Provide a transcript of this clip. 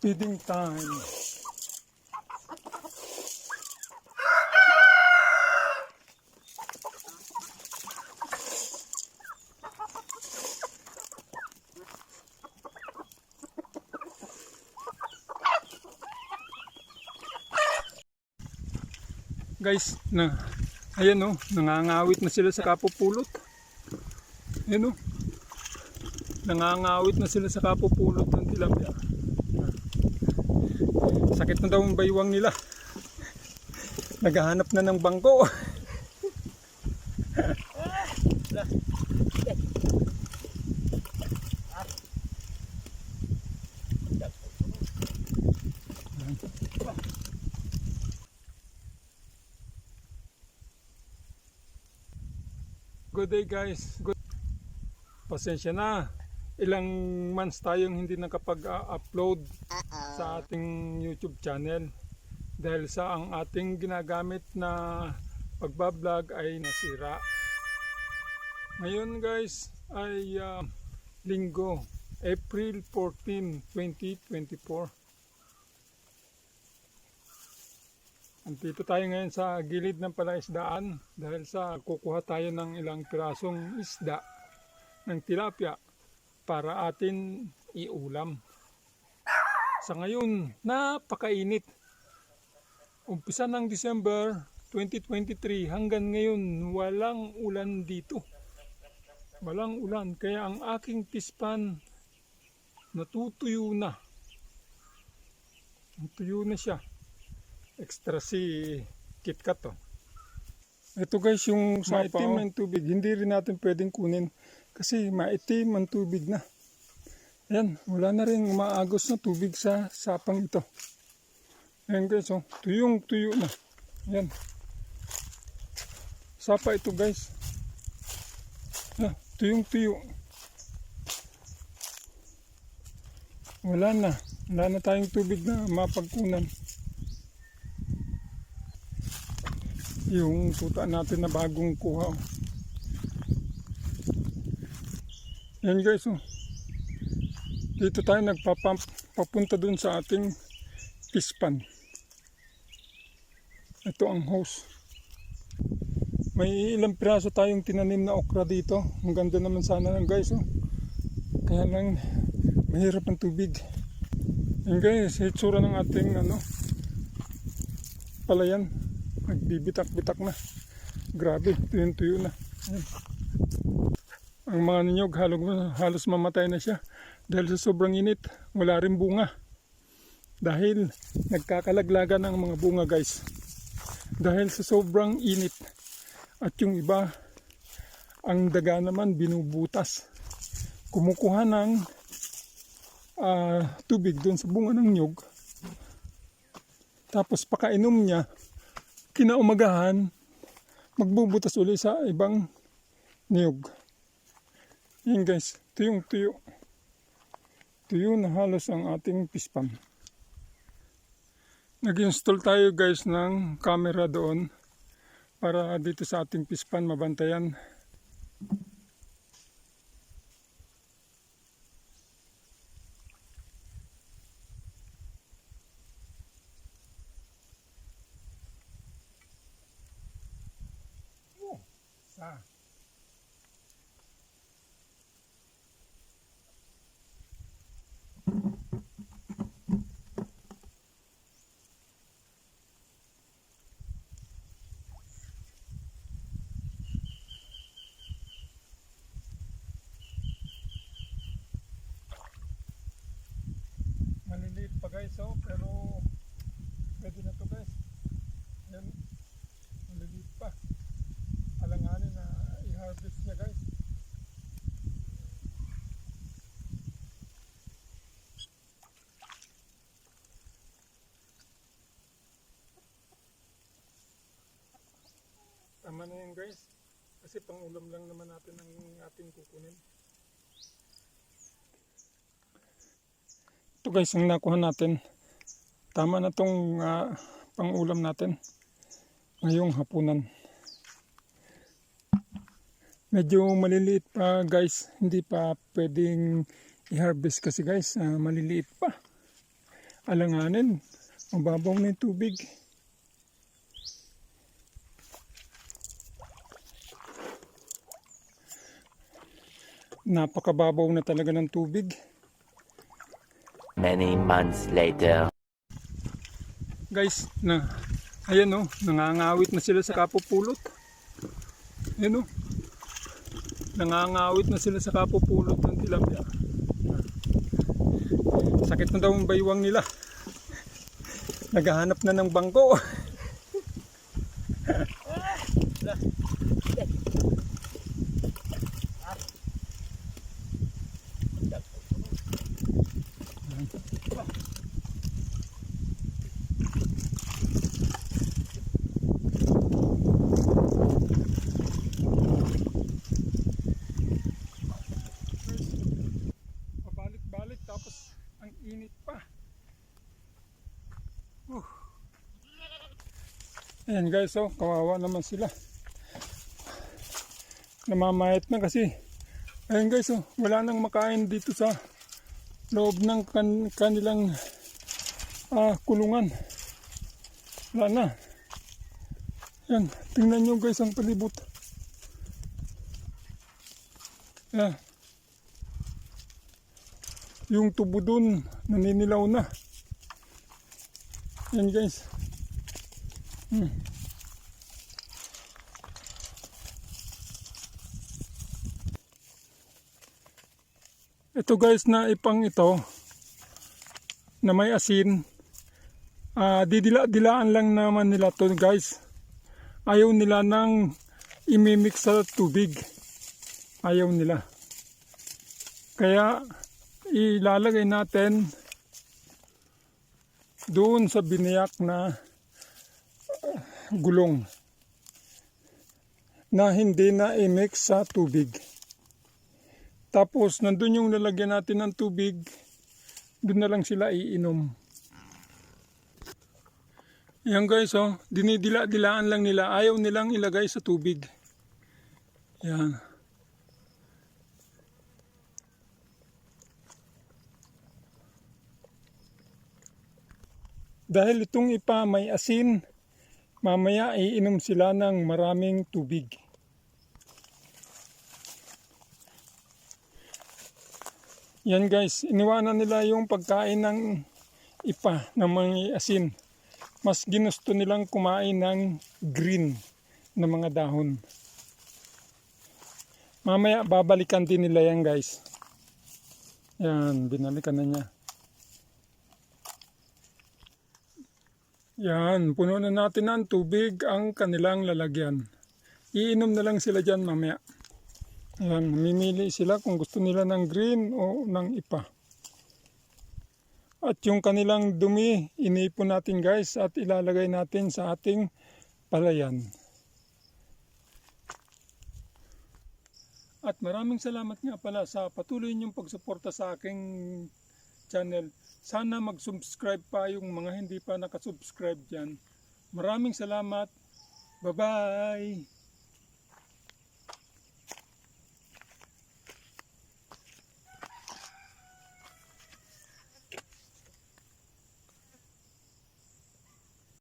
Feeding time. Guys, na ayan oh, nangangawit na sila sa kapupulot. Ayan oh. Nangangawit na sila sa kapupulot ng tilapia. Sakit na daw ang baywang nila. Naghahanap na ng bangko. Good day guys. Good. Pasensya na. Ilang months tayong hindi nakapag-upload sa ating YouTube channel dahil sa ang ating ginagamit na pagbablog ay nasira. Ngayon guys ay ah, linggo, April 14, 2024. Andito tayo ngayon sa gilid ng palaisdaan dahil sa kukuha tayo ng ilang pirasong isda ng tilapia para atin iulam. Sa ngayon, napakainit. Umpisa ng December 2023 hanggang ngayon walang ulan dito. Walang ulan kaya ang aking pispan natutuyo na. Natuyo na siya extra si KitKat to. Ito guys yung maitim ang tubig. Hindi rin natin pwedeng kunin kasi maitim ang tubig na. Ayan, wala na rin maagos na tubig sa sapang ito. Ayan guys, oh, tuyong tuyo na. Ayan. Sapa ito guys. Ah, tuyong tuyo. Wala na. Wala na tayong tubig na mapagkunan. yung tuta natin na bagong kuha. oh. Yan guys, oh. Dito tayo nagpapump papunta dun sa ating pispan. Ito ang hose. May ilang piraso tayong tinanim na okra dito. Ang ganda naman sana ng guys. Oh. Kaya lang mahirap ang tubig. Yan guys, itsura ng ating ano, palayan nagbibitak-bitak na. Grabe, tuyo-tuyo na. Ayan. Ang mga ninyog halos, halos mamatay na siya dahil sa sobrang init. Wala rin bunga. Dahil nagkakalaglagan ang mga bunga guys. Dahil sa sobrang init. At yung iba, ang daga naman binubutas. Kumukuha ng ah, tubig doon sa bunga ng nyog. Tapos pakainom niya, kinaumagahan, magbubutas uli sa ibang niyog. Yan guys, tuyong tuyo. Tuyo na halos ang ating pispan. Nag-install tayo guys ng camera doon para dito sa ating pispan mabantayan. Sa Maliliit pa guys oh, pero pwede na to guys. Yan, maliliit pa. Alanganin na i-harvest niya guys. Tama na yan guys. Kasi pang ulam lang naman natin ang ating kukunin. Ito guys ang nakuha natin. Tama na tong ah, pang natin. Ngayong hapunan. Medyo maliliit pa guys. Hindi pa pwedeng i-harvest kasi guys. ah, maliliit pa. alanganin. Mababaw na yung tubig. Napakababaw na talaga ng tubig. Many months later. Guys, na ayan oh, nangangawit na sila sa kapupulot. Ayan oh. Nangangawit na sila sa kapupulot ng tilapia. Sakit na daw ang baywang nila. Naghahanap na ng bangko. Pabalik-balik tapos ang init pa. Uh. Ayan guys, oh, kawawa naman sila. Namamayat na kasi. Ayan guys, oh, wala nang makain dito sa loob ng kan kanilang ah, kulungan. Wala na. Ayan, tingnan nyo guys ang palibot. Ayan. Yung tubo dun, naninilaw na. Yan guys. Hmm. Ito guys na ipang ito na may asin. Ah, didila-dilaan lang naman nila to guys. Ayaw nila nang imimix sa tubig. Ayaw nila. Kaya ilalagay natin doon sa biniyak na uh, gulong na hindi na i-mix sa tubig. Tapos nandun yung lalagyan natin ng tubig, doon na lang sila iinom. Yan guys, oh, dinidila-dilaan lang nila. Ayaw nilang ilagay sa tubig. Yan. Dahil itong ipa may asin, mamaya iinom sila ng maraming tubig. Yan guys, iniwanan nila yung pagkain ng ipa ng mga asin. Mas ginusto nilang kumain ng green na mga dahon. Mamaya babalikan din nila yan guys. Yan, binalikan na niya. Yan, puno na natin ng tubig ang kanilang lalagyan. Iinom na lang sila dyan mamaya. Yan, mamimili sila kung gusto nila ng green o ng ipa. At yung kanilang dumi, inipon natin guys at ilalagay natin sa ating palayan. At maraming salamat nga pala sa patuloy niyong pagsuporta sa aking channel. Sana mag-subscribe pa yung mga hindi pa nakasubscribe dyan. Maraming salamat. Bye-bye!